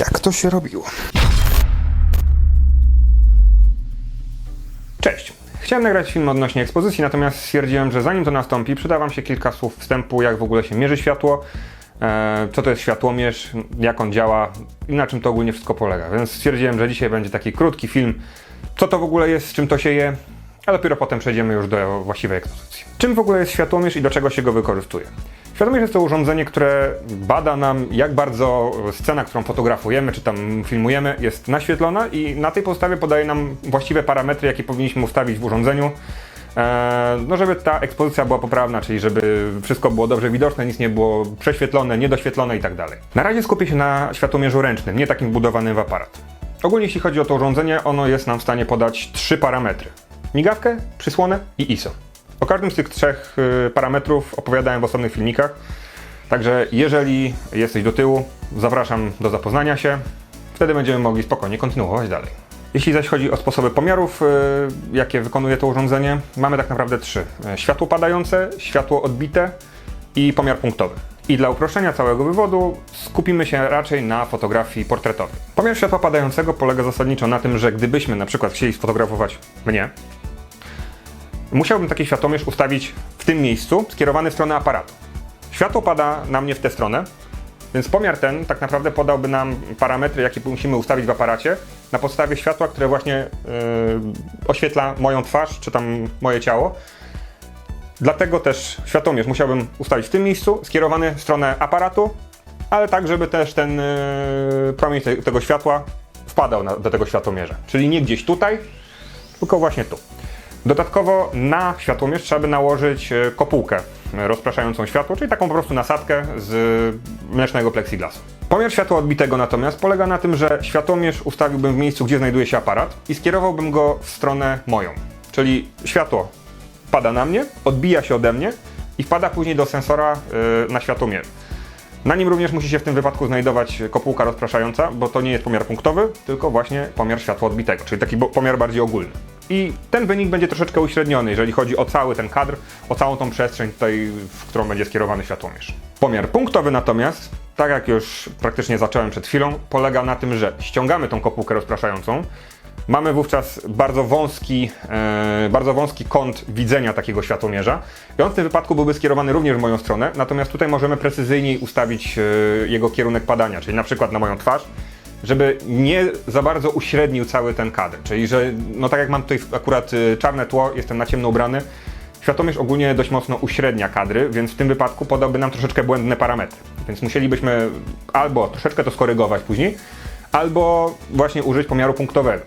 Jak to się robiło? Cześć. Chciałem nagrać film odnośnie ekspozycji, natomiast stwierdziłem, że zanim to nastąpi, przyda Wam się kilka słów wstępu, jak w ogóle się mierzy światło, e, co to jest światłomierz, jak on działa i na czym to ogólnie wszystko polega. Więc stwierdziłem, że dzisiaj będzie taki krótki film, co to w ogóle jest, z czym to się je, a dopiero potem przejdziemy już do właściwej ekspozycji. Czym w ogóle jest światłomierz i do czego się go wykorzystuje? Światłomierz jest to urządzenie, które bada nam, jak bardzo scena, którą fotografujemy czy tam filmujemy, jest naświetlona i na tej podstawie podaje nam właściwe parametry, jakie powinniśmy ustawić w urządzeniu, e, no żeby ta ekspozycja była poprawna, czyli żeby wszystko było dobrze widoczne, nic nie było prześwietlone, niedoświetlone i tak. Na razie skupię się na światłomierzu ręcznym, nie takim wbudowanym w aparat. Ogólnie jeśli chodzi o to urządzenie, ono jest nam w stanie podać trzy parametry. Migawkę, przysłonę i ISO. O każdym z tych trzech y, parametrów opowiadałem w osobnych filmikach. Także jeżeli jesteś do tyłu, zapraszam do zapoznania się. Wtedy będziemy mogli spokojnie kontynuować dalej. Jeśli zaś chodzi o sposoby pomiarów, y, jakie wykonuje to urządzenie, mamy tak naprawdę trzy. Y, Światło padające, światło odbite i pomiar punktowy. I dla uproszczenia całego wywodu skupimy się raczej na fotografii portretowej. Pomiar światła padającego polega zasadniczo na tym, że gdybyśmy na przykład chcieli sfotografować mnie, musiałbym taki światłomierz ustawić w tym miejscu, skierowany w stronę aparatu. Światło pada na mnie w tę stronę, więc pomiar ten tak naprawdę podałby nam parametry, jakie musimy ustawić w aparacie na podstawie światła, które właśnie yy, oświetla moją twarz czy tam moje ciało. Dlatego też światłomierz musiałbym ustawić w tym miejscu, skierowany w stronę aparatu, ale tak, żeby też ten yy, promień te, tego światła wpadał na, do tego światłomierza. Czyli nie gdzieś tutaj, tylko właśnie tu. Dodatkowo na światłomierz trzeba by nałożyć e, kopułkę e, rozpraszającą światło, czyli taką po prostu nasadkę z mlecznego plexiglasu. Pomiar światła odbitego natomiast polega na tym, że światłomierz ustawiłbym w miejscu, gdzie znajduje się aparat i skierowałbym go w stronę moją. Czyli światło pada na mnie, odbija się ode mnie i wpada później do sensora yy, na światłomierz. Na nim również musi się w tym wypadku znajdować kopułka rozpraszająca, bo to nie jest pomiar punktowy, tylko właśnie pomiar światła odbitego, czyli taki pomiar bardziej ogólny. I ten wynik będzie troszeczkę uśredniony, jeżeli chodzi o cały ten kadr, o całą tą przestrzeń tutaj, w którą będzie skierowany światłomierz. Pomiar punktowy natomiast, tak jak już praktycznie zacząłem przed chwilą, polega na tym, że ściągamy tą kopułkę rozpraszającą, Mamy wówczas bardzo wąski, e, bardzo wąski kąt widzenia takiego światłomierza i on w tym wypadku byłby skierowany również w moją stronę, natomiast tutaj możemy precyzyjniej ustawić e, jego kierunek padania, czyli na przykład na moją twarz, żeby nie za bardzo uśrednił cały ten kadr, czyli że, no tak jak mam tutaj akurat e, czarne tło, jestem na ciemno ubrany, Światłomierz ogólnie dość mocno uśrednia kadry, więc w tym wypadku podałby nam troszeczkę błędne parametry. Więc musielibyśmy albo troszeczkę to skorygować później, albo właśnie użyć pomiaru punktowego.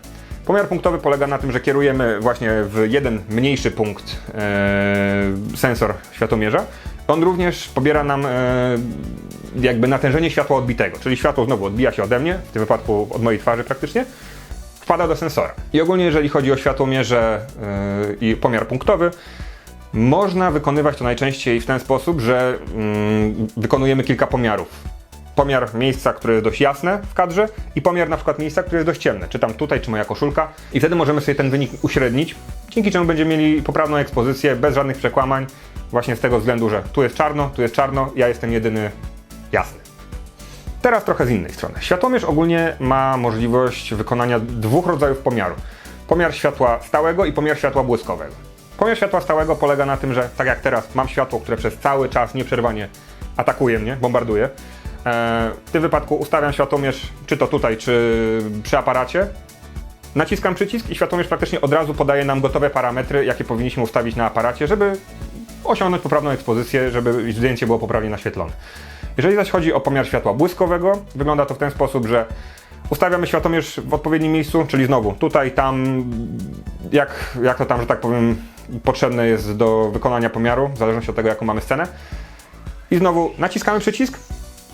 Pomiar punktowy polega na tym, że kierujemy właśnie w jeden mniejszy punkt e, sensor światłomierza. On również pobiera nam e, jakby natężenie światła odbitego, czyli światło znowu odbija się ode mnie, w tym wypadku od mojej twarzy praktycznie, wpada do sensora. I ogólnie jeżeli chodzi o światłomierze e, i pomiar punktowy, można wykonywać to najczęściej w ten sposób, że mm, wykonujemy kilka pomiarów pomiar miejsca, które jest dość jasne w kadrze i pomiar na przykład miejsca, które jest dość ciemne, czy tam tutaj, czy moja koszulka i wtedy możemy sobie ten wynik uśrednić, dzięki czemu będziemy mieli poprawną ekspozycję, bez żadnych przekłamań, właśnie z tego względu, że tu jest czarno, tu jest czarno, ja jestem jedyny jasny. Teraz trochę z innej strony. Światłomierz ogólnie ma możliwość wykonania dwóch rodzajów pomiaru. Pomiar światła stałego i pomiar światła błyskowego. Pomiar światła stałego polega na tym, że tak jak teraz mam światło, które przez cały czas nieprzerwanie atakuje mnie, bombarduje, E, w tym wypadku ustawiam światłomierz, czy to tutaj, czy przy aparacie. Naciskam przycisk i światłomierz praktycznie od razu podaje nam gotowe parametry, jakie powinniśmy ustawić na aparacie, żeby osiągnąć poprawną ekspozycję, żeby zdjęcie było poprawnie naświetlone. Jeżeli zaś chodzi o pomiar światła błyskowego, wygląda to w ten sposób, że ustawiamy światłomierz w odpowiednim miejscu, czyli znowu tutaj, tam, jak, jak to tam, że tak powiem, potrzebne jest do wykonania pomiaru, w zależności od tego, jaką mamy scenę. I znowu naciskamy przycisk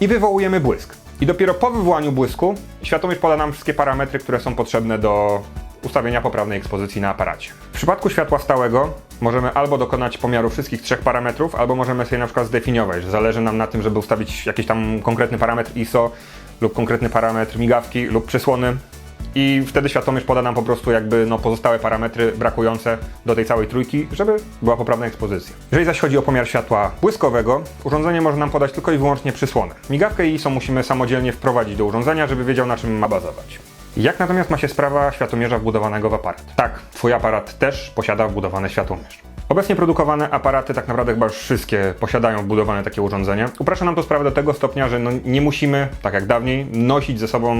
i wywołujemy błysk. I dopiero po wywołaniu błysku światłomierz poda nam wszystkie parametry, które są potrzebne do ustawienia poprawnej ekspozycji na aparacie. W przypadku światła stałego możemy albo dokonać pomiaru wszystkich trzech parametrów, albo możemy sobie na przykład zdefiniować, że zależy nam na tym, żeby ustawić jakiś tam konkretny parametr ISO lub konkretny parametr migawki lub przysłony i wtedy światłomierz poda nam po prostu jakby no, pozostałe parametry brakujące do tej całej trójki, żeby była poprawna ekspozycja. Jeżeli zaś chodzi o pomiar światła błyskowego, urządzenie może nam podać tylko i wyłącznie przysłonę. Migawkę i ISO musimy samodzielnie wprowadzić do urządzenia, żeby wiedział na czym ma bazować. Jak natomiast ma się sprawa światłomierza wbudowanego w aparat? Tak, Twój aparat też posiada wbudowany światłomierz. Obecnie produkowane aparaty, tak naprawdę chyba wszystkie posiadają wbudowane takie urządzenie. Upraszcza nam to sprawę do tego stopnia, że no nie musimy, tak jak dawniej, nosić ze sobą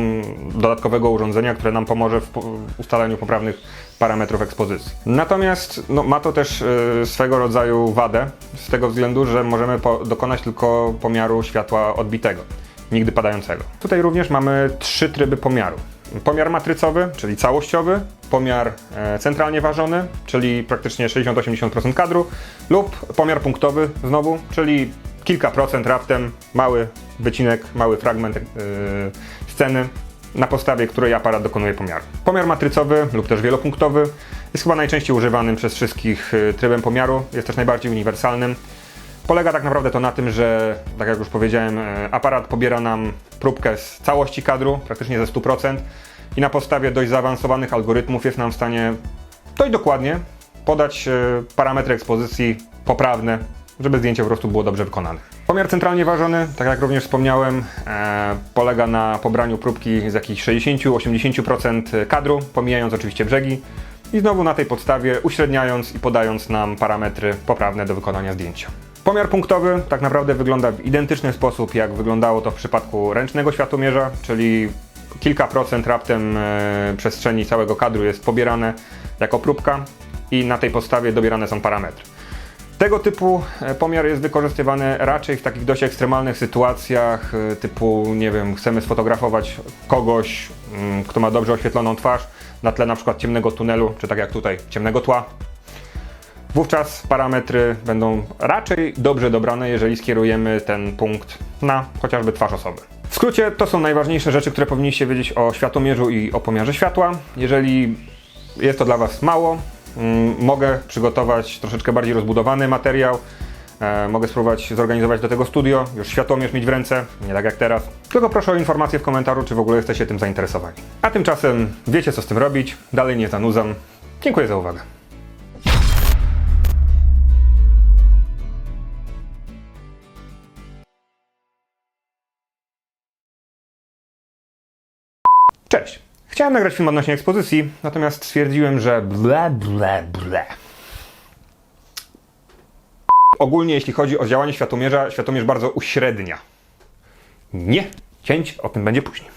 dodatkowego urządzenia, które nam pomoże w ustaleniu poprawnych parametrów ekspozycji. Natomiast no, ma to też y, swego rodzaju wadę, z tego względu, że możemy dokonać tylko pomiaru światła odbitego nigdy padającego. Tutaj również mamy trzy tryby pomiaru. Pomiar matrycowy, czyli całościowy, pomiar e, centralnie ważony, czyli praktycznie 60-80% kadru, lub pomiar punktowy znowu, czyli kilka procent raptem, mały wycinek, mały fragment e, sceny, na podstawie której aparat dokonuje pomiaru. Pomiar matrycowy lub też wielopunktowy jest chyba najczęściej używanym przez wszystkich e, trybem pomiaru, jest też najbardziej uniwersalnym. Polega tak naprawdę to na tym, że, tak jak już powiedziałem, e, aparat pobiera nam próbkę z całości kadru, praktycznie ze 100% i na podstawie dość zaawansowanych algorytmów jest nam w stanie dość dokładnie podać e, parametry ekspozycji poprawne, żeby zdjęcie po prostu było dobrze wykonane. Pomiar centralnie ważony, tak jak również wspomniałem, e, polega na pobraniu próbki z jakichś 60-80% kadru, pomijając oczywiście brzegi i znowu na tej podstawie uśredniając i podając nam parametry poprawne do wykonania zdjęcia. Pomiar punktowy tak naprawdę wygląda w identyczny sposób, jak wyglądało to w przypadku ręcznego światłomierza, czyli kilka procent raptem e, przestrzeni całego kadru jest pobierane jako próbka i na tej podstawie dobierane są parametry. Tego typu e, pomiar jest wykorzystywany raczej w takich dość ekstremalnych sytuacjach, e, typu, nie wiem, chcemy sfotografować kogoś, mm, kto ma dobrze oświetloną twarz, na tle na przykład ciemnego tunelu, czy tak jak tutaj, ciemnego tła. Wówczas parametry będą raczej dobrze dobrane, jeżeli skierujemy ten punkt na chociażby twarz osoby. W skrócie to są najważniejsze rzeczy, które powinniście wiedzieć o światłomierzu i o pomiarze światła. Jeżeli jest to dla Was mało, mm, mogę przygotować troszeczkę bardziej rozbudowany materiał. E, mogę spróbować zorganizować do tego studio, już światłomierz mieć w ręce, nie tak jak teraz. Tylko proszę o informację w komentarzu, czy w ogóle jesteście tym zainteresowani. A tymczasem wiecie, co z tym robić, dalej nie zanudzam. Dziękuję za uwagę. Cześć! Chciałem nagrać film odnośnie ekspozycji, natomiast stwierdziłem, że ble, ble, ble. Ogólnie jeśli chodzi o działanie światłomierza, światłomierz bardzo uśrednia. Nie, cięć o tym będzie później.